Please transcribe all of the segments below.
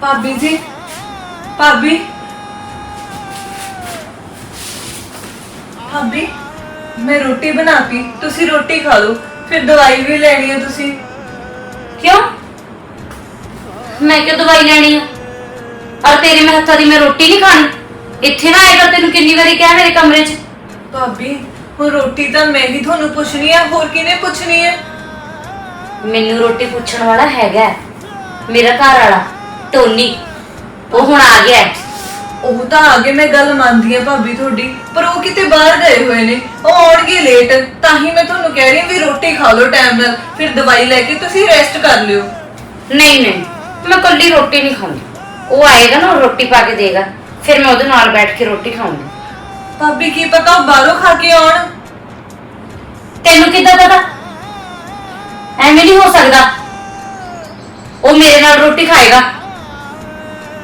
ਭਾਬੀ ਜੀ ਭਾਬੀ। ਭਾਬੀ ਮੈਂ ਰੋਟੀ ਬਣਾਤੀ ਤੁਸੀਂ ਰੋਟੀ ਖਾ ਲਓ ਫਿਰ ਦਵਾਈ ਵੀ ਲੈਣੀ ਹੈ ਤੁਸੀਂ। ਕਿਉਂ? ਮੈਂ ਕਿਉਂ ਦਵਾਈ ਲੈਣੀ ਆ? ਔਰ ਤੇਰੇ ਮੈਂ ਹੱਥਾਂ ਦੀ ਮੈਂ ਰੋਟੀ ਨਹੀਂ ਖਾਣੀ। ਇੱਥੇ ਨਾ ਆਏਗਾ ਤੈਨੂੰ ਕਿੰਨੀ ਵਾਰੀ ਕਿਹਾ ਮੇਰੇ ਕਮਰੇ 'ਚ। ਭਾਬੀ ਹੁਣ ਰੋਟੀ ਤਾਂ ਮੈਂ ਹੀ ਤੁਹਾਨੂੰ ਪੁੱਛਣੀ ਹੈ ਹੋਰ ਕਿਹਨੇ ਪੁੱਛਣੀ ਹੈ ਮੈਨੂੰ ਰੋਟੀ ਪੁੱਛਣ ਵਾਲਾ ਹੈਗਾ ਹੈ। ਮੇਰਾ ਘਰ ਵਾਲਾ। ਟੋਨੀ। ਉਹ ਹੁਣ ਆ ਗਿਆ। ਹੈ। ਉਹ ਤਾਂ ਆਗੇ ਮੈਂ ਗੱਲ ਮੰਨਦੀ ਆ ਭਾਬੀ ਤੁਹਾਡੀ ਪਰ ਉਹ ਕਿਤੇ ਬਾਹਰ ਗਏ ਹੋਏ ਨੇ। ਉਹ ਆਉਣਗੇ ਲੇਟ ਤਾਂ ਹੀ ਮੈਂ ਤੁਹਾਨੂੰ ਕਹਿ ਰਹੀ ਹਾਂ ਵੀ ਰੋਟੀ ਖਾ ਲਓ ਟਾਈਮ ਨਾਲ ਫਿਰ ਦਵਾਈ ਲੈ ਕੇ ਤੁਸੀਂ ਰੈਸਟ ਕਰ ਲਿਓ। ਨਹੀਂ ਨਹੀਂ ਮੈਂ ਕੱਲੀ ਰੋਟੀ ਨਹੀਂ ਖਾਂਦੀ। ਉਹ ਆਏਗਾ ਨਾ ਉਹ ਰੋਟੀ ਪਾ ਕੇ ਦੇਗਾ। ਫਿਰ ਮੈਂ ਉਹਦੇ ਨਾਲ ਬੈਠ ਕੇ ਰੋਟੀ ਖਾਊਂਗੀ। ਭਾਬੀ ਕੀ ਪਤਾ ਉਹ ਬਾਹਰੋਂ ਖਾ ਕੇ ਆਉਣ? ਤੈਨੂੰ ਕਿੱਦਾਂ ਪਤਾ? ਐਵੇਂ ਨਹੀਂ ਹੋ ਸਕਦਾ। ਉਹ ਮੇਰੇ ਨਾਲ ਰੋਟੀ ਖਾਏਗਾ।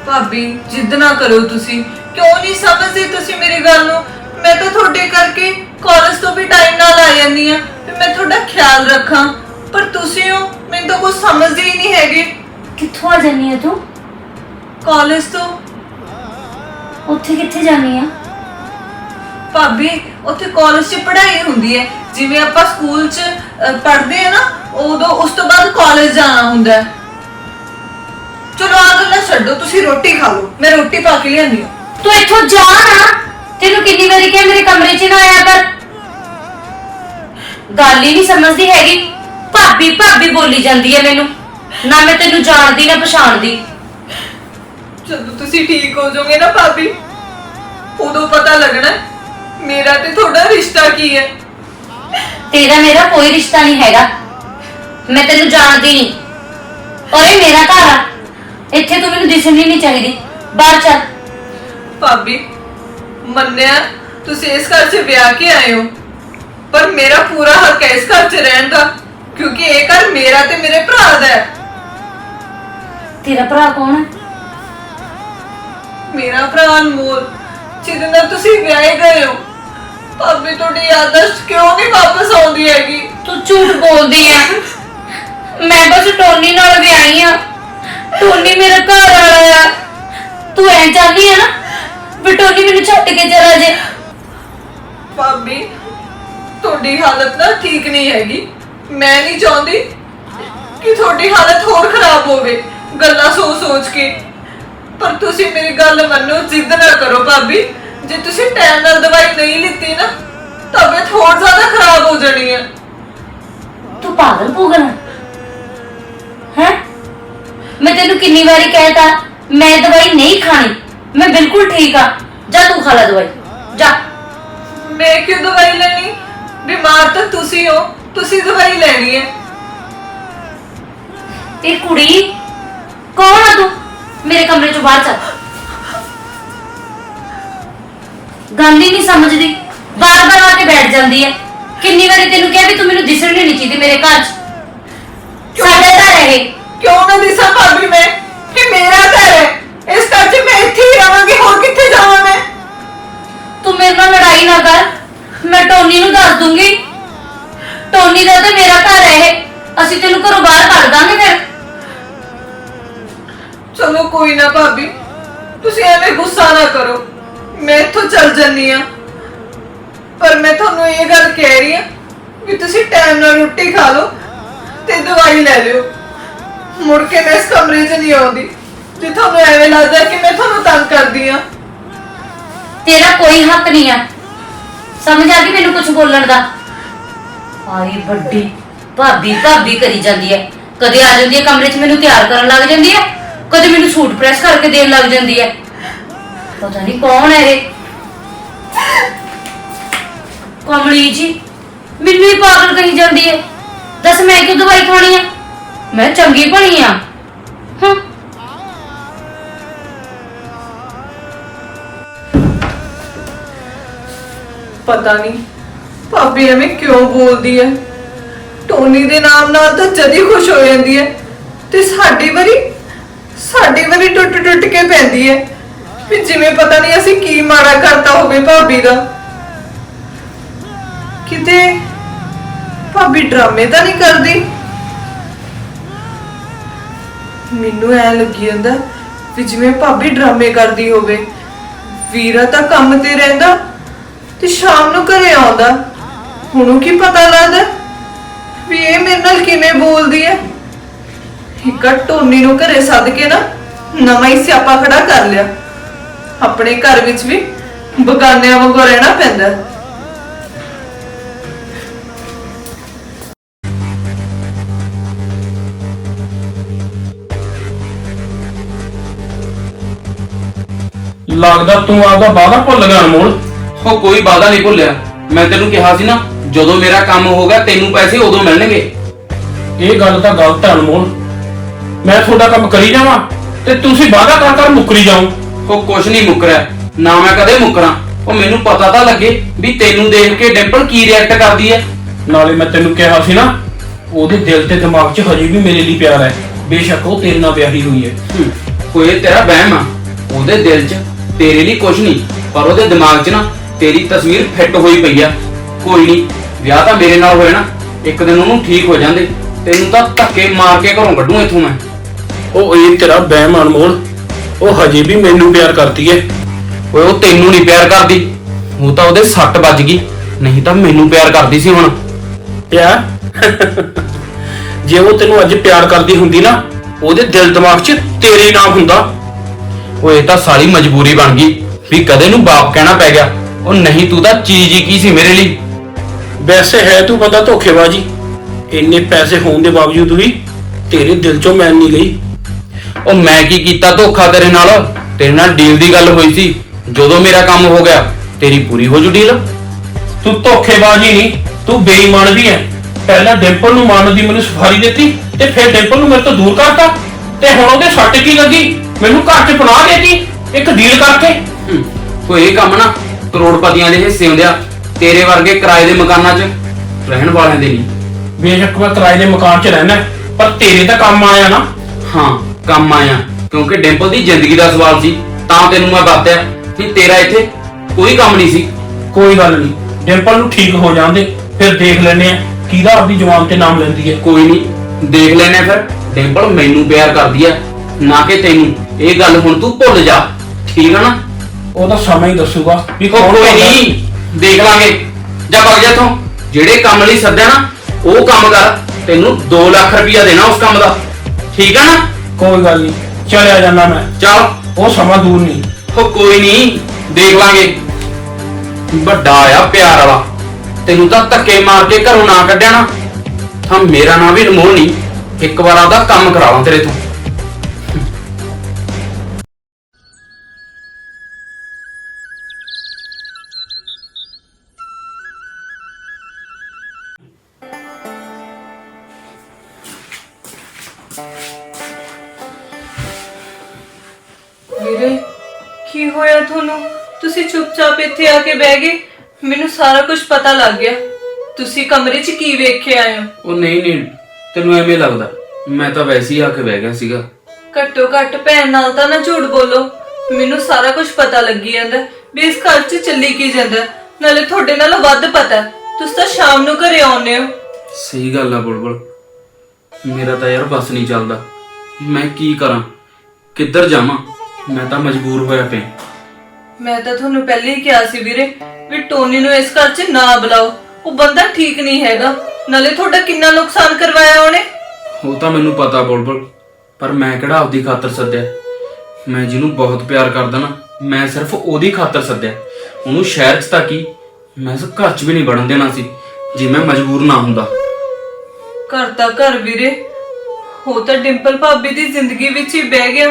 ਭਾਬੀ ਜਿੱਦ ਨਾ ਕਰੋ ਤੁਸੀਂ। ਕਿਉਂ ਨਹੀਂ ਸਮਝਦੇ ਤੁਸੀਂ ਮੇਰੀ ਗੱਲ ਨੂੰ? ਮੈਂ ਤਾਂ ਤੁਹਾਡੇ ਕਰਕੇ ਕਾਲਜ ਤੋਂ ਵੀ ਟਾਈਮ ਨਾਲ ਆ ਜਾਂਦੀ ਆ ਤੇ ਮੈਂ ਤੁਹਾਡਾ ਖਿਆਲ ਰੱਖਾਂ। ਪਰ ਤੁਸੀਂ ਹੋ ਮੈਨੂੰ ਤਾਂ ਕੁਝ ਸਮਝਦੇ ਹੀ ਨਹੀਂ ਹੈਗੇ। ਕਿੱਥੋਂ ਆ ਜਾਨੀ ਹੈ ਤੂੰ? ਕਾਲਜ ਤੋਂ। ਉੱਥੇ ਕਿੱਥੇ ਜਾਨੀ ਆ? ਭਾਬੀ ਉੱਥੇ ਕਾਲਜ 'ਚ ਪੜ੍ਹਾਈ ਹੁੰਦੀ ਹੈ। ਜਿਵੇਂ ਆਪਾਂ ਸਕੂਲ 'ਚ ਅ, ਪੜ੍ਹਦੇ ਆ ਨਾ ਉਦੋਂ ਉਸ ਤੋਂ ਬਾਅਦ ਕਾਲਜ ਜਾਣਾ ਹੁੰਦਾ ਹੈ। ਚਲੋ ਆ ਛੱਡੋ ਤੁਸੀਂ ਰੋਟੀ ਖਾ ਲਓ। ਮੈਂ ਰੋਟੀ ਪਾ ਕੇ ਲਿਆਂਦੀ ਹਾਂ। ਤੂੰ ਇੱਥੋਂ ਜਾ ਨਾ। ਤੈਨੂੰ ਕਿੰਨੀ ਵਾਰੀ ਕਿਹਾ ਮੇਰੇ ਕਮਰੇ 'ਚ ਨਾ ਆਇਆ ਕਰ। ਗੱਲ ਹੀ ਨਹੀਂ ਸਮਝਦੀ ਹੈਗੀ। ਭਾਬੀ ਭਾਬੀ ਬੋਲੀ ਜਾਂਦੀ ਹੈ ਮੈਨੂੰ। ਨਾ ਮੈਂ ਤੈਨੂੰ ਜਾਣਦੀ ਨਾ ਪਛਾਣਦੀ। ਜਦੋਂ ਤੁਸੀਂ ਠੀਕ ਹੋ ਜਾਓਗੇ ਨਾ ਭਾਬੀ ਉਦੋਂ ਪਤਾ ਲੱਗਣਾ ਹੈ, ਮੇਰਾ ਤੇ ਤੁਹਾਡਾ ਰਿਸ਼ਤਾ ਕੀ ਹੈ। ਤੇਰਾ ਮੇਰਾ ਕੋਈ ਰਿਸ਼ਤਾ ਨਹੀਂ ਹੈਗਾ। ਮੈਂ ਤੈਨੂੰ ਜਾਣਦੀ ਨਹੀਂ। ਔਰ ਇਹ ਮੇਰਾ ਘਰ ਆ। ਇੱਥੇ ਤੂੰ ਮੈਨੂੰ ਦਿਸਣੀ ਨਹੀਂ ਚਾਹੀਦੀ। ਬਾਹਰ ਚੱਲ। ਭਾਬੀ ਮੰਨਿਆ ਤੁਸੀਂ ਇਸ ਘਰ 'ਚ ਵਿਆਹ ਕੇ ਆਏ ਹੋ। ਪਰ ਮੇਰਾ ਪੂਰਾ ਹੱਕ ਹੈ ਇਸ ਘਰ 'ਚ ਰਹਿਣ ਦਾ ਕਿਉਂਕਿ ਇਹ ਘਰ ਮੇਰਾ ਤੇ ਮੇਰੇ ਭਰਾ ਦਾ ਹੈ। ਤੇਰਾ ਭਰਾ ਕੌਣ ਹੈ? ਮੇਰਾ ਭਰਾ ਅਨਮੋਲ ਜਿਹਦੇ ਨਾਲ ਤੁਸੀਂ ਵਿਆਹੇ ਗਏ ਹੋ। ਭਾਬੀ ਤੁਹਾਡੀ ਯਾਦਦਾਸ਼ਤ ਕਿਉਂ ਨਹੀਂ ਵਾਪਸ ਆਉਂਦੀ ਹੈਗੀ? ਤੂੰ ਝੂਠ ਬੋਲਦੀ ਐ ਮੈਂ ਬਸ ਟੋਨੀ ਨਾਲ ਵਿਆਹੀ ਆ ਟੋਨੀ ਮੇਰਾ ਘਰ ਵਾਲਾ ਆ। ਤੂੰ ਐ ਚਾਹਦੀ ਆ ਨਾ ਵੀ ਟੋਨੀ ਮੈਨੂੰ ਛੱਡ ਕੇ ਚਲਾ ਜੇ। ਭਾਬੀ ਤੁਹਾਡੀ ਹਾਲਤ ਨਾ ਠੀਕ ਨਹੀਂ ਹੈਗੀ। ਮੈਂ ਨਹੀਂ ਚਾਹੁੰਦੀ ਕਿ ਤੁਹਾਡੀ ਹਾਲਤ ਹੋਰ ਖਰਾਬ ਹੋਵੇ ਗੱਲਾਂ ਸੋਚ ਸੋਚ ਕੇ। ਪਰ ਤੁਸੀਂ ਮੇਰੀ ਗੱਲ ਮੰਨੋ ਜਿੱਦ ਨਾ ਕਰੋ ਭਾਬੀ। ਜੇ ਤੁਸੀਂ ਟਾਈਮ ਨਾਲ ਦਵਾਈ ਨਹੀਂ ਲਿੱਤੀ ਨਾ ਤਬੀਅਤ ਹੋਰ ਜ਼ਿਆਦਾ ਖਰਾਬ ਹੋ ਜਾਣੀ ਹੈ ਤੂੰ ਪਾਗਲ ਪੂਗਲ ਹੈ ਕਿੰਨੀ ਵਾਰੀ ਕਹਿਤਾ ਮੈਂ ਦਵਾਈ ਨਹੀਂ ਖਾਣੀ ਮੈਂ ਬਿਲਕੁਲ ਠੀਕ ਆ ਜਾ ਤੂੰ ਖਾ ਲੈ ਦਵਾਈ ਜਾ। ਮੈਂ ਕਿਉਂ ਦਵਾਈ ਲੈਣੀ? ਬਿਮਾਰ ਤਾਂ ਤੁਸੀਂ ਹੋ ਤੁਸੀਂ ਦਵਾਈ ਲੈਣੀ ਹੈ। ਇਹ ਕੁੜੀ ਕੌਣ ਆ ਤੂੰ? ਮੇਰੇ ਕਮਰੇ ਚੋਂ ਬਾਹਰ ਚੱਲ। ਗੱਲ ਹੀ ਨਹੀਂ ਸਮਝਦੀ। ਬਾਰ-ਬਾਰ ਆ ਕੇ ਬੈਠ ਜਾਂਦੀ ਹੈ। ਕਿੰਨੀ ਵਾਰੀ ਤੈਨੂੰ ਕਿਹਾ ਵੀ ਤੂੰ ਮੈਨੂੰ ਦਿਸਣ ਨਹੀਂ ਚਾਹੀਦੀ ਮੇਰੇ ਘਰ 'ਚ। ਸਾਡਾ ਘਰ ਹੈ ਇਹ। ਕਿਉਂ ਨਾ ਦਿਸਾਂ ਭਾਬੀ ਮੈਂ? ਕਿ ਮੇਰਾ ਘਰ ਹੈ। ਇਸ ਘਰ 'ਚ ਮੈਂ ਇੱਥੇ ਹੀ ਰਵਾਂਗੀ ਹੋਰ ਕਿੱਥੇ ਜਾਵਾਂ ਮੈਂ? ਤੂੰ ਮੇਰੇ ਨਾਲ ਲੜਾਈ ਨਾ ਕਰ। ਮੈਂ ਟੋਨੀ ਨੂੰ ਦੱਸ ਦੂੰਗੀ। ਟੋਨੀ ਦਾ ਤੇ ਮੇਰਾ ਘਰ ਹੈ ਇਹ। ਅਸੀਂ ਤੈਨੂੰ ਘਰੋਂ ਬਾਹਰ ਕੱਢ ਦਾਂਗੇ ਫਿਰ। ਚਲੋ ਕੋਈ ਨਾ ਭਾਬੀ। ਤੁਸੀਂ ਐਵੇਂ ਗੁੱਸਾ ਨਾ ਕਰੋ। ਮੈਂ ਇੱਥੋਂ ਚੱਲ ਜੰਨੀ ਆ ਪਰ ਮੈਂ ਤੁਹਾਨੂੰ ਇਹ ਗੱਲ ਕਹਿ ਰਹੀ ਆ ਕਿ ਤੁਸੀਂ ਟਾਈਮ ਨਾਲ ਰੋਟੀ ਖਾ ਲਓ ਤੇ ਦਵਾਈ ਲੈ ਲਿਓ। ਮੁੜ ਕੇ ਮੈਂ ਇਸ ਕਮਰੇ 'ਚ ਨਹੀਂ ਆਉਂਦੀ। ਜੇ ਤੁਹਾਨੂੰ ਐਵੇਂ ਲੱਗਦਾ ਕਿ ਮੈਂ ਤੁਹਾਨੂੰ ਤੰਗ ਕਰਦੀ ਆ ਤੇਰਾ ਕੋਈ ਹੱਕ ਨਹੀਂ ਆ। ਸਮਝ ਆ ਗਈ ਮੈਨੂੰ ਕੁਝ ਬੋਲਣ ਦਾ? ਆਈ ਵੱਡੀ, ਭਾਬੀ ਭਾਬੀ ਕਰੀ ਜਾਂਦੀ ਹੈ। ਕਦੇ ਆ ਜਾਂਦੀ ਹੈ ਕਮਰੇ 'ਚ, ਮੈਨੂੰ ਤਿਆਰ ਕਰਨ ਲੱਗ ਜਾਂਦੀ ਹੈ। ਕਦੇ ਮੈਨੂੰ ਸੂਟ ਪ੍ਰੈਸ ਕਰਕੇ ਦੇਣ ਲੱਗ ਜਾਂਦੀ ਹੈ। ਪਤਾ ਨਹੀਂ ਕੌਣ ਹੈ ਇਹ। ਕਮਲੀ ਜੀ, ਮੈਨੂੰ ਹੀ ਪਾਗਲ ਕਹੀ ਜਾਂਦੀ ਹੈ। ਦੱਸ ਮੈਂ ਕਿਉਂ ਦਵਾਈ ਖਾਣੀ ਆ ਮੈਂ ਚੰਗੀ ਭਲੀ ਆ। ਹਾਂ। ਪਤਾ ਨਹੀਂ, ਭਾਬੀ ਐਵੇਂ ਕਿਉਂ ਬੋਲਦੀ ਹੈ ਟੋਨੀ ਦੇ ਨਾਮ ਨਾਲ ਤਾਂ ਜਦੀ ਖੁਸ਼ ਹੋ ਜਾਂਦੀ ਹੈ ਤੇ ਸਾਡੀ ਵਾਰੀ ਸਾਡੀ ਵਾਰੀ ਟੁੱਟ ਟੁੱਟ ਕੇ ਪੈਂਦੀ ਹੈ ਵੀ ਜਿਵੇਂ ਪਤਾ ਨਹੀਂ ਅਸੀਂ ਕੀ ਮਾੜਾ ਕਰਤਾ ਹੋਵੇ ਭਾਬੀ ਦਾ। ਕਿਤੇ ਭਾਬੀ ਡਰਾਮੇ ਤਾਂ ਨਹੀਂ ਕਰਦੀ? ਮੈਨੂੰ ਐ ਲੱਗੀ ਜਾਂਦਾ ਵੀ ਜਿਵੇਂ ਭਾਬੀ ਡਰਾਮੇ ਕਰਦੀ ਹੋਵੇ। ਵੀਰਾ ਤਾਂ ਕੰਮ ਤੇ ਰਹਿੰਦਾ ਤੇ ਸ਼ਾਮ ਨੂੰ ਘਰੇ ਆਉਂਦਾ। ਹੁਣ ਕੀ ਪਤਾ ਲੱਗਦਾ ਵੀ ਇਹ ਮੇਰੇ ਨਾਲ ਕਿਵੇਂ ਬੋਲਦੀ ਹੈ ਇੱਕ ਟੋਨੀ ਨੂੰ ਘਰੇ ਸੱਦ ਕੇ ਨਾ ਨਵਾਂ ਹੀ ਸਿਆਪਾ ਖੜਾ ਕਰ ਲਿਆ। ਆਪਣੇ ਘਰ ਵਿੱਚ ਵੀ ਬਗਾਨਿਆਂ ਵਾਂਗੂ ਰਹਿਣਾ ਪੈਂਦਾ। ਲੱਗਦਾ ਤੂੰ ਆਪਦਾ ਵਾਅਦਾ ਭੁੱਲ ਗਿਆ ਅਨਮੋਲ? ਉਹ ਕੋਈ ਵਾਦਾ ਨਹੀਂ ਭੁੱਲਿਆ। ਮੈਂ ਤੈਨੂੰ ਕਿਹਾ ਸੀ ਨਾ ਜਦੋਂ ਮੇਰਾ ਕੰਮ ਹੋ ਗਿਆ ਤੈਨੂੰ ਪੈਸੇ ਉਦੋਂ ਮਿਲਣਗੇ। ਇਹ ਗੱਲ ਤਾਂ ਗਲਤ ਹੈ ਅਨਮੋਲ। ਮੈਂ ਤੁਹਾਡਾ ਕੰਮ ਕਰੀ ਜਾਵਾਂ ਤੇ ਤੁਸੀਂ ਵਾਅਦਾ ਕਰ ਕਰ ਮੁੱਕਰੀ ਜਾਓ। ਉਹ ਕੁਛ ਨਹੀਂ ਮੁੱਕਰਿਆ। ਨਾ ਮੈਂ ਕਦੇ ਮੁੱਕਰਾਂ। ਉਹ ਮੈਨੂੰ ਪਤਾ ਤਾਂ ਲੱਗੇ ਵੀ ਤੈਨੂੰ ਦੇਖ ਕੇ ਡਿੰਪਲ ਕੀ ਰਿਐਕਟ ਕਰਦੀ ਹੈ। ਨਾਲੇ ਮੈਂ ਤੈਨੂੰ ਕਿਹਾ ਸੀ ਨਾ ਉਹਦੇ ਦਿਲ ਤੇ ਦਿਮਾਗ 'ਚ ਹਜੇ ਵੀ ਮੇਰੇ ਲਈ ਪਿਆਰ ਹੈ। ਬੇਸ਼ੱਕ ਉਹ ਤੇਰੇ ਨਾਲ ਵਿਆਹੀ ਹੋਈ ਹੈ। ਕੋਈ ਇਹ ਤੇਰਾ ਵਹਿਮ ਆ। ਉਹਦੇ ਦਿਲ 'ਚ ਤੇਰੇ ਲਈ ਕੁਛ ਨਹੀਂ ਪਰ ਉਹਦੇ ਦਿਮਾਗ 'ਚ ਨਾ ਤੇਰੀ ਤਸਵੀਰ ਫਿੱਟ ਹੋਈ ਪਈ ਆ। ਕੋਈ ਨਹੀਂ ਵਿਆਹ ਤਾਂ ਮੇਰੇ ਨਾਲ ਹੋਇਆ ਨਾ ਇੱਕ ਦਿਨ ਉਹਨੂੰ ਠੀਕ ਹੋ ਜਾਂਦੇ ਤੈਨੂੰ ਤਾਂ ਧੱਕੇ ਮਾਰ ਕੇ ਘਰੋਂ ਕੱਢੂ ਇੱਥੋਂ ਮੈਂ। ਉਹ ਇਹ ਤੇਰਾ ਵਹਿਮ ਆ ਅਨਮੋਲ ਉਹ ਹਜੇ ਵੀ ਮੈਨੂੰ ਪਿਆਰ ਕਰਦੀ ਹੈ ਓਏ ਉਹ ਤੈਨੂੰ ਨਹੀਂ ਪਿਆਰ ਕਰਦੀ। ਉਹ ਤਾਂ ਉਹਦੇ ਸੱਟ ਵੱਜ ਗਈ ਨਹੀਂ ਤਾਂ ਮੈਨੂੰ ਪਿਆਰ ਕਰਦੀ ਸੀ ਹੁਣ। ਪਿਆਰ ਜੇ ਉਹ ਤੈਨੂੰ ਅੱਜ ਪਿਆਰ ਕਰਦੀ ਹੁੰਦੀ ਨਾ ਉਹਦੇ ਦਿਲ ਦਿਮਾਗ 'ਚ ਤੇਰੇ ਨਾਮ ਹੁੰਦਾ। ਓਏ ਇਹ ਤਾਂ ਸਾਲੀ ਮਜਬੂਰੀ ਬਣ ਗਈ ਵੀ ਕਦੇ ਨੂੰ ਬਾਪ ਕਹਿਣਾ ਪੈ ਗਿਆ। ਉਹ ਨਹੀਂ ਤੂੰ ਤਾਂ ਚੀਜ਼ ਹੀ ਕੀ ਸੀ ਮੇਰੇ ਲਈ? ਵੈਸੇ ਹੈ ਤੂੰ ਬੰਦਾ ਧੋਖੇਬਾਜੀ। ਇੰਨੇ ਪੈਸੇ ਹੋਣ ਦੇ ਬਾਵਜੂਦ ਵੀ ਤੇਰੇ ਦਿਲ 'ਚੋਂ ਮੈਨ ਨਹੀਂ ਗਈ ਉਹ ਮੈਂ ਕੀ ਕੀਤਾ ਧੋਖਾ ਤੇਰੇ ਨਾਲ? ਤੇਰੇ ਨਾਲ ਡੀਲ ਦੀ ਗੱਲ ਹੋਈ ਸੀ। ਜਦੋਂ ਮੇਰਾ ਕੰਮ ਹੋ ਗਿਆ ਤੇਰੀ ਪੂਰੀ ਹੋ ਜੂ ਡੀਲ ਤੂੰ ਧੋਖੇਬਾਜ਼ੀ ਨਹੀਂ ਤੂੰ ਬੇਈਮਾਨ ਵੀ ਹੈ ਪਹਿਲਾਂ ਡਿੰਪਲ ਨੂੰ ਮਾਰਨ ਦੀ ਮੈਨੂੰ ਸਫਾਰੀ ਦਿੱਤੀ ਤੇ ਫਿਰ ਡਿੰਪਲ ਨੂੰ ਮੇਰੇ ਤੋਂ ਦੂਰ ਕਰਤਾ। ਤੇ ਹੁਣ ਉਹਦੇ ਸੱਟ ਕੀ ਲੱਗੀ? ਮੈਨੂੰ ਘਰ 'ਚ ਪਨਾਹ ਦੇਤੀ ਇੱਕ ਡੀਲ ਕਰਕੇ। ਓਏ ਇਹ ਕੰਮ ਨਾ ਕਰੋੜਪਤੀਆਂ ਦੇ ਹਿੱਸੇ ਹੁੰਦੇ ਆ ਤੇਰੇ ਵਰਗੇ ਕਿਰਾਏ ਦੇ ਮਕਾਨਾਂ 'ਚ ਰਹਿਣ ਵਾਲਿਆਂ ਦੇ ਨਹੀਂ। ਬੇਸ਼ੱਕ ਮੈਂ ਕਿਰਾਏ ਦੇ ਮਕਾਨ 'ਚ ਰਹਿਣਾ ਪਰ ਤੇਰੇ ਤਾਂ ਕੰਮ ਆਇਆ ਨਾ। ਹਾਂ ਕੰਮ ਆਇਆ ਕਿਉਂਕਿ ਡਿੰਪਲ ਦੀ ਜ਼ਿੰਦਗੀ ਦਾ ਸਵਾਲ ਸੀ ਤਾਂ ਤੈਨੂੰ ਮੈਂ ਬਾਤਿਆ ਕਿ ਤੇਰਾ ਇੱਥੇ ਕੋਈ ਕੰਮ ਨਹੀਂ ਸੀ। ਕੋਈ ਗੱਲ ਨਹੀਂ ਡਿੰਪਲ ਨੂੰ ਠੀਕ ਹੋ ਜਾਂਦੇ ਫਿਰ ਦੇਖ ਲੈਨੇ ਆ ਕਿਹਦਾ ਆਪਦੀ ਜਵਾਨ ਤੇ ਨਾਮ ਲੈਂਦੀ ਹੈ। ਕੋਈ ਨਹੀਂ ਦੇਖ ਲੈਨੇ ਫਿਰ ਡਿੰਪਲ ਮੈਨੂੰ ਪਿਆਰ ਕਰਦੀ ਆ ਨਾ ਕਿ ਤੈਨੂੰ। ਇਹ ਗੱਲ ਹੁਣ ਤੂੰ ਭੁੱਲ ਜਾ। ਠੀਕ ਆ ਨਾ? ਉਹ ਤਾਂ ਸਮਾਂ ਹੀ ਦੱਸੂਗਾ ਵੀ ਕੌਣ ਕੋਈ ਕਰਦਾ। ਨਹੀਂ। ਦੇਖ ਲਾਂਗੇ। ਜਾ ਭੱਜ ਜਾ ਇੱਥੋਂ। ਜਿਹੜੇ ਕੰਮ ਲਈ ਸੱਦਿਆ ਨਾ ਉਹ ਕੰਮ ਕਰ। ਤੈਨੂੰ 2 ਲੱਖ ਰੁਪਇਆ ਦੇਣਾ ਉਸ ਕੰਮ ਦਾ। ਠੀਕ ਆ ਨਾ? ਕੋਈ ਗੱਲ ਨਹੀਂ। ਚਲਿਆ ਜਾਣਾ ਮੈਂ। ਚੱਲ। ਉਹ ਸਮਾਂ ਦੂਰ ਨਹੀਂ। ਉਹ ਕੋਈ ਨਹੀਂ। ਦੇਖ ਲਾਂਗੇ। ਵੱਡਾ ਆ ਪਿਆਰ ਵਾਲਾ। ਤੈਨੂੰ ਤਾਂ ਧੱਕੇ ਮਾਰ ਕੇ ਘਰੋਂ ਨਾ ਕੱਢਿਆ ਨਾ। ਤਾਂ ਮੇਰਾ ਨਾਂ ਵੀ ਅਨਮੋਲ ਨਹੀਂ ਇੱਕ ਵਾਰ ਆਪਦਾ ਕੰਮ ਕਰਾ ਲਾਂ ਤੇਰੇ ਤੋਂ। ਵੀਰੇ ਕੀ ਹੋਇਆ ਤੁਹਾਨੂੰ? ਤੁਸੀਂ ਚੁੱਪਚਾਪ ਇੱਥੇ ਆ ਕੇ ਬਹਿ ਗਏ? ਮੈਨੂੰ ਸਾਰਾ ਕੁਝ ਪਤਾ ਲੱਗ ਗਿਆ। ਤੁਸੀਂ ਕਮਰੇ 'ਚ ਕੀ ਵੇਖ ਕੇ ਆਏ ਹੋ? ਉਹ ਨਹੀਂ ਨਹੀਂ। ਤੈਨੂੰ ਐਵੇਂ ਲੱਗਦਾ। ਮੈਂ ਤਾਂ ਵੈਸੇ ਹੀ ਆ ਕੇ ਬਹਿ ਗਿਆ ਸੀਗਾ। ਘੱਟੋ ਘੱਟ ਭੈਣ ਨਾਲ ਤਾਂ ਨਾ ਝੂਠ ਬੋਲੋ। ਮੈਨੂੰ ਸਾਰਾ ਕੁਝ ਪਤਾ ਲੱਗੀ ਜਾਂਦਾ। ਵੀ ਇਸ ਘਰ 'ਚ ਚੱਲੀ ਕੀ ਜਾਂਦਾ। ਨਾਲੇ ਤੁਹਾਡੇ ਨਾਲੋਂ ਵੱਧ ਪਤਾ। ਤੁਸੀਂ ਤਾਂ ਸ਼ਾਮ ਨੂੰ ਘਰੇ ਆਉਂਦੇ ਹੋ। ਸਹੀ ਗੱਲ ਆ ਬੁਲਬੁਲ। ਮੇਰਾ ਤਾਂ ਯਾਰ ਬਸ ਨਹੀਂ ਚੱਲਦਾ। ਮੈਂ ਕੀ ਕਰਾਂ? ਕਿੱਧਰ ਜਾਵਾਂ? ਮੈਂ ਤਾਂ ਮਜਬੂਰ ਹੋਇਆ ਪਿਆ। ਮੈਂ ਤਾਂ ਤੁਹਾਨੂੰ ਪਹਿਲੇ ਹੀ ਕਿਹਾ ਸੀ ਵੀਰੇ ਵੀ ਟੋਨੀ ਨੂੰ ਇਸ ਘਰ 'ਚ ਨਾ ਬੁਲਾਓ। ਉਹ ਬੰਦਾ ਠੀਕ ਨਹੀਂ ਹੈਗਾ। ਨਾਲੇ ਤੁਹਾਡਾ ਕਿੰਨਾ ਨੁਕਸਾਨ ਕਰਵਾਇਆ ਉਹਨੇ? ਉਹ ਤਾਂ ਮੈਨੂੰ ਪਤਾ ਬੁਲਬੁਲ ਪਰ ਮੈਂ ਕਿਹੜਾ ਆਪਦੀ ਖਾਤਰ ਸੱਦਿਆ? ਮੈਂ ਜਿਹਨੂੰ ਬਹੁਤ ਪਿਆਰ ਕਰਦਾ ਨਾ ਮੈਂ ਸਿਰਫ ਉਹਦੀ ਖਾਤਰ ਸੱਦਿਆ। ਉਹਨੂੰ ਸ਼ਹਿਰ 'ਚ ਤਾਂ ਕੀ? ਮੈਂ ਇਸ ਘਰ 'ਚ ਵੀ ਨਹੀਂ ਵੜਨ ਦੇਣਾ ਸੀ ਜੇ ਮੈਂ ਮਜਬੂਰ ਨਾ ਹੁੰਦਾ। ਘਰ ਤਾਂ ਘਰ ਵੀਰੇ। ਉਹ ਤਾਂ ਡਿੰਪਲ ਭਾਬੀ ਦੀ ਜ਼ਿੰਦਗੀ ਵਿੱਚ ਹੀ ਬਹਿ ਗਿਆ।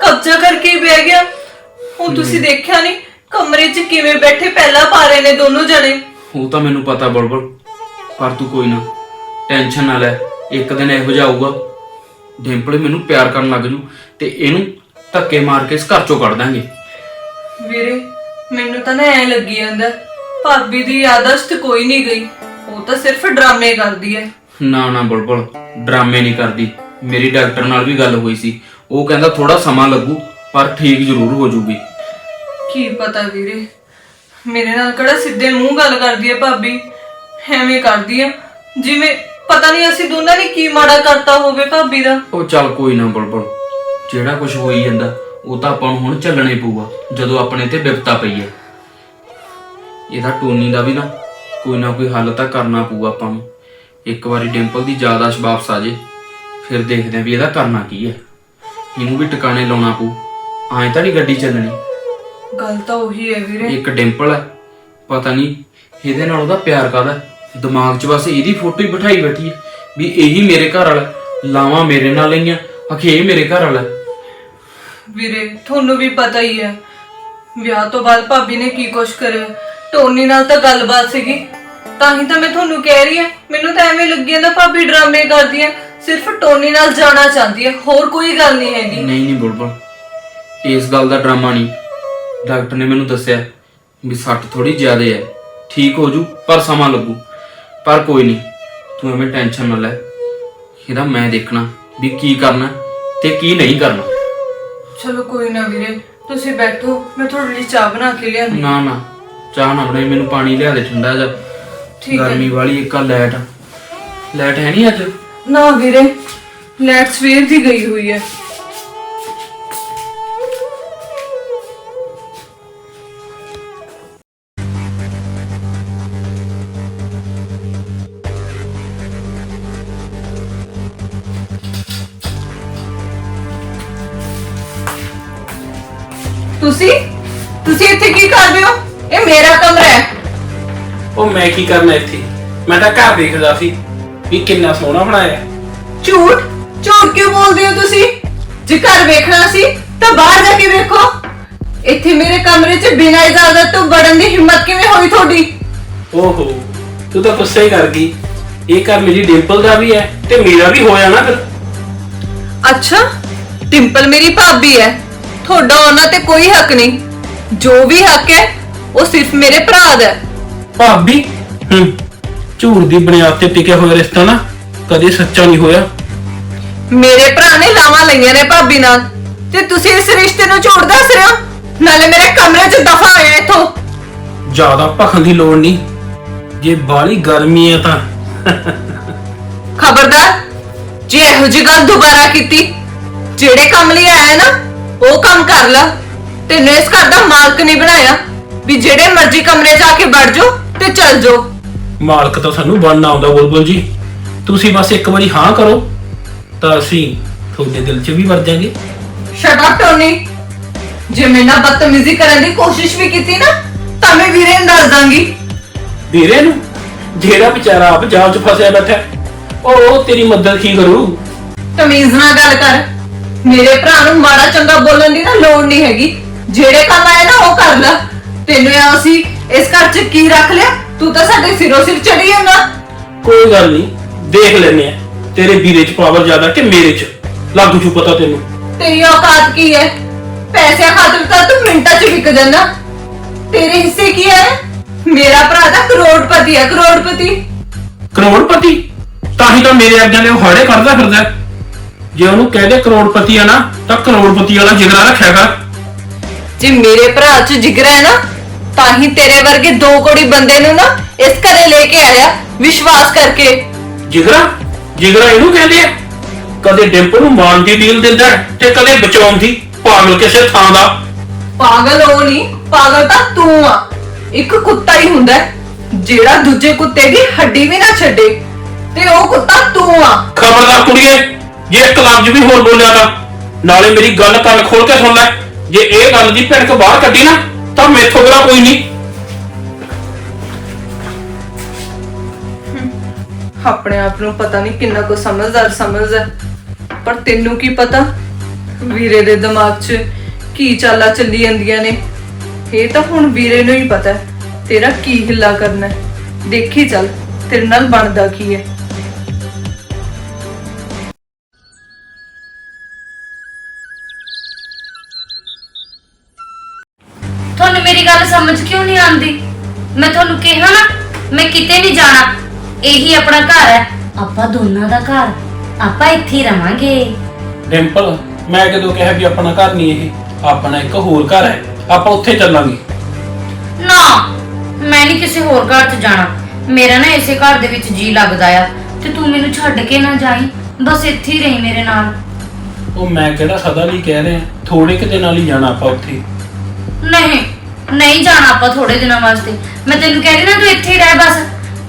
ਕਬਜ਼ਾ ਕਰਕੇ ਹੀ ਬਹਿ ਗਿਆ। ਉਹ ਤੁਸੀਂ ਦੇਖਿਆ ਨਹੀਂ ਕਮਰੇ 'ਚ ਕਿਵੇਂ ਬੈਠੇ ਪਹਿਲਾਂ ਪਾ ਰਹੇ ਨੇ ਦੋਨੋਂ ਜਣੇ। ਉਹ ਤਾਂ ਮੈਨੂੰ ਪਤਾ ਬੁਲਬੁਲ ਪਰ ਤੂੰ ਕੋਈ ਨਾ ਟੈਨਸ਼ਨ ਨਾ ਲੈ ਇੱਕ ਦਿਨ ਇਹੋ ਜਿਹਾ ਆਊਗਾ। ਡਿੰਪਲ ਮੈਨੂੰ ਪਿਆਰ ਕਰਨ ਲੱਗ ਜੂ ਤੇ ਇਹਨੂੰ ਧੱਕੇ ਮਾਰ ਕੇ ਇਸ ਘਰ ਚੋਂ ਕੱਢ ਦਾਂਗੇ। ਵੀਰੇ ਮੈਨੂੰ ਤਾਂ ਨਾ ਐ ਲੱਗੀ ਜਾਂਦਾ ਭਾਬੀ ਦੀ ਆਦਤ ਕੋਈ ਨਹੀਂ ਗਈ। ਉਹ ਤਾਂ ਸਿਰਫ ਡਰਾਮੇ ਕਰਦੀ ਹੈ। ਨਾ ਨਾ ਬੁਲਬੁਲ ਡਰਾਮੇ ਨਹੀਂ ਕਰਦੀ। ਮੇਰੀ ਡਾਕਟਰ ਨਾਲ ਵੀ ਗੱਲ ਹੋਈ ਸੀ। ਉਹ ਕਹਿੰਦਾ ਥੋੜਾ ਸਮਾਂ ਲੱਗੂ ਪਰ ਠੀਕ ਜ਼ਰੂਰ ਹੋ ਜੂਗੀ। ਕੀ ਪਤਾ ਵੀਰੇ ਮੇਰੇ ਨਾਲ ਕਿਹੜਾ ਸਿੱਧੇ ਮੂੰਹ ਗੱਲ ਕਰਦੀ ਹੈ ਭਾਬੀ। ਐਵੇਂ ਕਰਦੀ ਹੈ ਜਿਵੇਂ ਪਤਾ ਨਹੀਂ ਅਸੀਂ ਦੋਨਾਂ ਨੇ ਕੀ ਮਾੜਾ ਕਰਤਾ ਹੋਵੇ ਭਾਬੀ ਦਾ। ਉਹ ਚੱਲ ਕੋਈ ਨਾ ਬੁਲਬੁਲ ਜਿਹੜਾ ਕੁਝ ਹੋਈ ਜਾਂਦਾ ਉਹ ਤਾਂ ਆਪਾਂ ਨੂੰ ਹੁਣ ਚੱਲਣੇ ਪਊਗਾ ਜਦੋਂ ਆਪਣੇ ਤੇ ਵਿਪਤਾ ਪਈ ਹੈ ਇਹਦਾ ਟੋਨੀ ਦਾ ਵੀ ਨਾ ਕੋਈ ਨਾ ਕੋਈ ਹੱਲ ਤਾਂ ਕਰਨਾ ਪਊਗਾ ਆਪਾਂ ਨੂੰ। ਇੱਕ ਵਾਰੀ ਡਿੰਪਲ ਦੀ ਯਾਦਾਸ਼ ਵਾਪਸ ਆ ਜੇ ਫਿਰ ਦੇਖਦੇ ਆਂ ਵੀ ਇਹਦਾ ਕਰਨਾ ਕੀ ਹੈ। ਇਹਨੂੰ ਵੀ ਟਿਕਾਣੇ ਲਾਉਣਾ ਪਊ। ਐਂ ਤਾਂ ਨਹੀਂ ਗੱਡੀ ਚੱਲਣੀ। ਗੱਲ ਤਾਂ ਉਹੀ ਹੈ ਵੀਰੇ। ਇੱਕ ਡਿੰਪਲ ਹੈ। ਪਤਾ ਨਹੀਂ ਇਹਦੇ ਨਾਲ ਉਹਦਾ ਪਿਆਰ ਕਾਹਦਾ ਦਿਮਾਗ 'ਚ ਬਸ ਇਹਦੀ ਫੋਟੋ ਹੀ ਬਿਠਾਈ ਬੈਠੀ ਹੈ ਵੀ ਇਹੀ ਮੇਰੇ ਘਰ ਵਾਲਾ ਲਾਵਾਂ ਮੇਰੇ ਨਾਲ ਲਈਆਂ। ਅਖੇ ਇਹ ਮੇਰੇ ਘਰ ਵਾਲਾ ਵੀਰੇ ਤੁਹਾਨੂੰ ਵੀ ਪਤਾ ਹੀ ਹੈ। ਵਿਆਹ ਤੋਂ ਬਾਅਦ ਭਾਬੀ ਨੇ ਕੀ ਕੁਛ ਕਰਿਆ। ਟੋਨੀ ਨਾਲ ਤਾਂ ਗੱਲਬਾਤ ਸੀਗੀ। ਤਾਂ ਹੀ ਤਾਂ ਮੈਂ ਤੁਹਾਨੂੰ ਕਹਿ ਰਹੀ ਹਾਂ ਮੈਨੂੰ ਤਾਂ ਐਵੇਂ ਲੱਗੀ ਜਾਂਦਾ ਭਾਬੀ ਡਰਾਮੇ ਕਰਦੀ ਹੈ ਸਿਰਫ ਟੋਨੀ ਨਾਲ ਜਾਣਾ ਚਾਹੁੰਦੀ ਹੈ ਹੋਰ ਕੋਈ ਗੱਲ ਨਹੀਂ ਹੈਗੀ। ਨਹੀਂ ਨਹੀਂ ਬੁਲਬੁਲ ਇਸ ਗੱਲ ਦਾ ਡਰਾਮਾ ਨਹੀਂ। ਡਾਕਟਰ ਨੇ ਮੈਨੂੰ ਦੱਸਿਆ ਵੀ ਸੱਟ ਥੋੜੀ ਜ਼ਿਆਦਾ ਹੈ। ਠੀਕ ਹੋ ਜੂ ਪਰ ਸਮਾਂ ਲੱਗੂ। ਪਰ ਕੋਈ ਨਹੀਂ ਤੂੰ ਐਵੇਂ ਟੈਨਸ਼ਨ ਨਾ ਲੈ। ਇਹਦਾ ਮੈਂ ਦੇਖਣਾ ਵੀ ਕੀ ਕਰਨਾ ਤੇ ਕੀ ਨਹੀਂ ਕਰਨਾ। ਚਲੋ ਕੋਈ ਨਾ ਵੀਰੇ ਤੁਸੀਂ ਬੈਠੋ ਮੈਂ ਤੁਹਾਡੇ ਲਈ ਚਾਹ ਬਣਾ ਕੇ ਲਿਆਂਦੀ ਨਾ ਨਾ ਚਾਹ ਨਾ ਬਣੇ ਮੈਨੂੰ ਪਾਣੀ ਲਿਆ ਦੇ ਠੰਡਾ ਜਿਹਾ। ਠੀਕ ਹੈ। ਗਰਮੀ ਵਾਲੀ ਇੱਕ ਆ ਲਾਈਟ। ਲਾਈਟ ਹੈ ਨਹੀਂ ਅੱਜ? ਨਾ ਵੀਰੇ ਲੈਟ ਸਵੇਰ ਦੀ ਗਈ ਹੋਈ ਹੈ। ਮੈਂ ਕੀ ਕਰਨਾ ਇੱਥੇ? ਮੈਂ ਤਾਂ ਘਰ ਦੇਖਦਾ ਸੀ ਵੀ ਕਿੰਨਾ ਸੋਹਣਾ ਬਣਾਇਆ। ਝੂਠ? ਝੂਠ ਕਿਉਂ ਬੋਲਦੇ ਹੋ ਤੁਸੀਂ? ਜੇ ਘਰ ਵੇਖਣਾ ਸੀ ਤਾਂ ਬਾਹਰ ਜਾ ਕੇ ਵੇਖੋ। ਇੱਥੇ ਮੇਰੇ ਕਮਰੇ 'ਚ ਬਿਨਾਂ ਇਜਾਜ਼ਤ ਤੋਂ ਵੜਨ ਦੀ ਹਿੰਮਤ ਕਿਵੇਂ ਹੋਈ ਤੁਹਾਡੀ? ਓਹੋ ਤੂੰ ਤਾਂ ਗੁੱਸੇ ਹੀ ਕਰ ਗਈ। ਇਹ ਘਰ ਮੇਰੀ ਡਿੰਪਲ ਦਾ ਵੀ ਹੈ ਤੇ ਮੇਰਾ ਵੀ ਹੋਇਆ ਨਾ ਫਿਰ। ਅੱਛਾ ਟਿੰਪਲ ਮੇਰੀ ਭਾਬੀ ਹੈ। ਤੁਹਾਡਾ ਉਹਨਾਂ ਤੇ ਕੋਈ ਹੱਕ ਨਹੀਂ। ਜੋ ਵੀ ਹੱਕ ਹੈ ਉਹ ਸਿਰਫ ਮੇਰੇ ਭਰਾ ਦਾ ਹੈ। ਭਾਬੀ? ਹੂੰ। ਝੂਠ ਦੀ ਬੁਨਿਆਦ ਤੇ ਟਿਕਿਆ ਹੋਇਆ ਰਿਸ਼ਤਾ ਨਾ ਕਦੇ ਸੱਚਾ ਨਹੀਂ ਹੋਇਆ। ਮੇਰੇ ਭਰਾ ਨੇ ਲਾਵਾਂ ਲਈਆਂ ਨੇ ਭਾਬੀ ਨਾਲ। ਤੇ ਤੁਸੀਂ ਇਸ ਰਿਸ਼ਤੇ ਨੂੰ ਝੂਠ ਦੱਸ ਰਹੇ ਹੋ? ਨਾਲੇ ਮੇਰੇ ਕਮਰੇ 'ਚ ਦਫਾ ਹੋਇਆ ਇੱਥੋਂ। ਜ਼ਿਆਦਾ ਭਖਣ ਦੀ ਲੋੜ ਨਹੀਂ। ਜੇ ਬਾਲੀ ਗਰਮੀ ਹੈ ਤਾਂ। ਖਬਰਦਾਰ ਜੇ ਇਹੋ ਜਿਹੀ ਗੱਲ ਦੁਬਾਰਾ ਕੀਤੀ ਜਿਹੜੇ ਕੰਮ ਲਈ ਆਇਆ ਨਾ ਉਹ ਕੰਮ ਕਰ ਲੈ। ਤੈਨੂੰ ਇਸ ਘਰ ਦਾ ਮਾਲਕ ਨਹੀਂ ਬਣਾਇਆ। ਵੀ ਜਿਹੜੇ ਮਰਜ਼ੀ ਕਮਰੇ 'ਚ ਆ ਕੇ ਵੜ ਜਾਓ ਤੇ ਚੱਲ ਜਾਓ। ਮਾਲਕ ਤਾਂ ਸਾਨੂੰ ਬਣਨਾ ਆਉਂਦਾ ਬੁਲਬੁਲ ਜੀ। ਤੁਸੀਂ ਬਸ ਇੱਕ ਵਾਰੀ ਹਾਂ ਕਰੋ ਤਾਂ ਅਸੀਂ ਤੁਹਾਡੇ ਦਿਲ 'ਚ ਵੀ ਵਰ ਜਾਾਂਗੇ। ਸ਼ਟ ਅਪ ਟੋਨੀ ਜੇ ਮੇਰੇ ਨਾਲ ਬਦਤਮੀਜ਼ੀ ਕਰਨ ਦੀ ਕੋਸ਼ਿਸ਼ ਵੀ ਕੀਤੀ ਨਾ ਤਾਂ ਮੈਂ ਵੀਰੇ ਨੂੰ ਦੱਸ ਦਾਂਗੀ। ਵੀਰੇ ਨੂੰ? ਜਿਹੜਾ ਵਿਚਾਰਾ ਆਪ ਜਾਲ 'ਚ ਫਸਿਆ ਬੈਠਾ ਹੈ, ਉਹ ਤੇਰੀ ਮਦਦ ਕੀ ਕਰੂ? ਤਮੀਜ਼ ਨਾਲ ਗੱਲ ਕਰ। ਮੇਰੇ ਭਰਾ ਨੂੰ ਮਾੜਾ ਚੰਗਾ ਬੋਲਣ ਦੀ ਨਾ ਲੋੜ ਨਹੀਂ ਹੈਗੀ। ਜਿਹੜੇ ਕੰਮ ਆਏ ਨਾ ਉਹ ਕਰ ਲੈ। ਤੈਨੂੰ ਅਸੀਂ ਇਸ ਘਰ 'ਚ ਕੀ ਰੱਖ ਲਿਆ? ਤੂੰ ਤਾਂ ਸਾਡੇ ਸਿਰੋਂ ਸਿਰ ਚੜੀ ਜਾਂਦਾ ਕੋਈ ਗੱਲ ਨਹੀਂ ਦੇਖ ਲੈਨੇ ਆ। ਤੇਰੇ ਵੀਰੇ 'ਚ ਪਾਵਰ ਜ਼ਿਆਦਾ ਕਿ ਮੇਰੇ 'ਚ? ਲੱਗ ਜੂ ਪਤਾ ਤੈਨੂੰ। ਤੇਰੀ ਔਕਾਤ ਕੀ ਹੈ? ਪੈਸੇ ਖਾਤਰ ਤਾਂ ਤੂੰ ਮਿੰਟਾਂ 'ਚ ਵਿਕ ਜਾਂਦਾ। ਤੇਰੇ ਹਿੱਸੇ ਕੀ ਹੈ? ਮੇਰਾ ਭਰਾ ਤਾਂ ਕਰੋੜਪਤੀ ਹੈ ਕਰੋੜਪਤੀ। ਕਰੋੜਪਤੀ? ਤਾਂ ਹੀ ਤਾਂ ਮੇਰੇ ਅੱਗੇ ਨੇ ਉਹ ਹਾੜੇ ਕਰਦਾ ਫਿਰਦਾ। ਹੈ। ਜੇ ਉਹਨੂੰ ਕਹਦੇ ਕਰੋੜਪਤੀ ਆ ਨਾ ਤਾਂ ਕਰੋੜਪਤੀ ਵਾਲਾ ਜਿਗਰਾ ਰੱਖਿਆ ਕਰ। ਜੇ ਮੇਰੇ ਭਰਾ 'ਚ ਜਿਗਰਾ ਹੈ ਨਾ ਤਾਂ ਹੀ ਤੇਰੇ ਵਰਗੇ ਦੋ ਕੋੜੀ ਬੰਦੇ ਨੂੰ ਨਾ ਇਸ ਘਰੇ ਲੈ ਕੇ ਆਇਆ ਵਿਸ਼ਵਾਸ ਕਰਕੇ। ਜਿਗਰਾ ਜਿਗਰਾ ਇਹਨੂੰ ਕਹਿੰਦੇ ਆ ਕਦੇ ਡਿੰਪਲ ਨੂੰ ਮਾਰਨ ਦੀ ਡੀਲ ਦਿੰਦਾ ਹੈ ਤੇ ਕਦੇ ਬਚਾਉਣ ਦੀ ਪਾਗਲ ਕਿਸੇ ਥਾਂ ਦਾ। ਪਾਗਲ ਉਹ ਨਹੀਂ ਪਾਗਲ ਤਾਂ ਤੂੰ ਆ। ਇੱਕ ਕੁੱਤਾ ਹੀ ਹੁੰਦਾ ਹੈ, ਜਿਹੜਾ ਦੂਜੇ ਕੁੱਤੇ ਦੀ ਹੱਡੀ ਵੀ ਨਾ ਛੱਡੇ ਤੇ ਉਹ ਕੁੱਤਾ ਤੂੰ ਆ। ਖਬਰਦਾਰ ਕੁੜੀਏ ਜੇ ਇੱਕ ਲਫ਼ਜ਼ ਵੀ ਹੋਰ ਬੋਲਿਆ ਤਾਂ ਨਾਲੇ ਮੇਰੀ ਗੱਲ ਕੰਨ ਖੋਲ ਕੇ ਸੁਣ ਲੈ। ਜੇ ਇਹ ਗੱਲ ਦੀ ਭਿਣਕ ਬਾਹਰ ਕੱਢੀ ਨਾ ਤਾਂ ਮੇਥੋਂ ਬੁਰਾ ਕੋਈ ਨਹੀਂ। ਆਪਣੇ ਆਪ ਨੂੰ ਪਤਾ ਨਹੀਂ ਕਿੰਨਾ ਕੁ ਸਮਝਦਾਰ ਸਮਝਦਾ ਹੈ। ਪਰ ਤੈਨੂੰ ਕੀ ਪਤਾ? ਵੀਰੇ ਦੇ ਦਿਮਾਗ 'ਚ ਕੀ ਚਾਲਾਂ ਚੱਲੀ ਜਾਂਦੀਆਂ ਨੇ। ਇਹ ਤਾਂ ਹੁਣ ਵੀਰੇ ਨੂੰ ਹੀ ਪਤਾ ਹੈ। ਤੇਰਾ ਕੀ ਹਿੱਲਾ ਕਰਨਾ ਹੈ। ਦੇਖੀ ਚੱਲ, ਤੇਰੇ ਨਾਲ ਬਣਦਾ ਕੀ ਹੈ। ਮੈਂ ਤੁਹਾਨੂੰ ਕਿਹਾ ਨਾ ਮੈਂ ਕਿਤੇ ਨਹੀਂ ਜਾਣਾ। ਇਹੀ ਆਪਣਾ ਘਰ ਹੈ। ਆਪਾਂ ਦੋਨਾਂ ਦਾ ਘਰ ਆਪਾਂ ਇੱਥੇ ਹੀ ਰਵਾਂਗੇ। ਡਿੰਪਲ ਮੈਂ ਕਦੋਂ ਕਿਹਾ ਵੀ ਆਪਣਾ ਘਰ ਨਹੀਂ ਇਹ ਆਪਣਾ ਇੱਕ ਹੋਰ ਘਰ ਹੈ ਆਪਾਂ ਉੱਥੇ ਚੱਲਾਂਗੇ। ਨਾ ਮੈਂ ਨਹੀਂ ਕਿਸੇ ਹੋਰ ਘਰ 'ਚ ਜਾਣਾ। ਮੇਰਾ ਨਾ ਇਸੇ ਘਰ ਦੇ ਵਿੱਚ ਜੀ ਲੱਗਦਾ ਆ ਤੇ ਤੂੰ ਮੈਨੂੰ ਛੱਡ ਕੇ ਨਾ ਜਾਈ। ਬਸ ਇੱਥੇ ਹੀ ਰਹੀ ਮੇਰੇ ਨਾਲ। ਉਹ ਮੈਂ ਕਿਹੜਾ ਸਦਾ ਲਈ ਕਹਿ ਰਿਹਾ ਥੋੜੇ ਕਿ ਦਿਨਾਂ ਲਈ ਜਾਣਾ ਆਪਾਂ ਉੱਥੇ। ਨਹੀਂ ਨਹੀਂ ਜਾਣਾ ਆਪਾਂ ਥੋੜੇ ਦਿਨਾਂ ਵਾਸਤੇ। ਮੈਂ ਤੈਨੂੰ ਕਹਿ ਰਹੀ ਨਾ ਤੂੰ ਇੱਥੇ ਹੀ ਰਹਿ ਬਸ।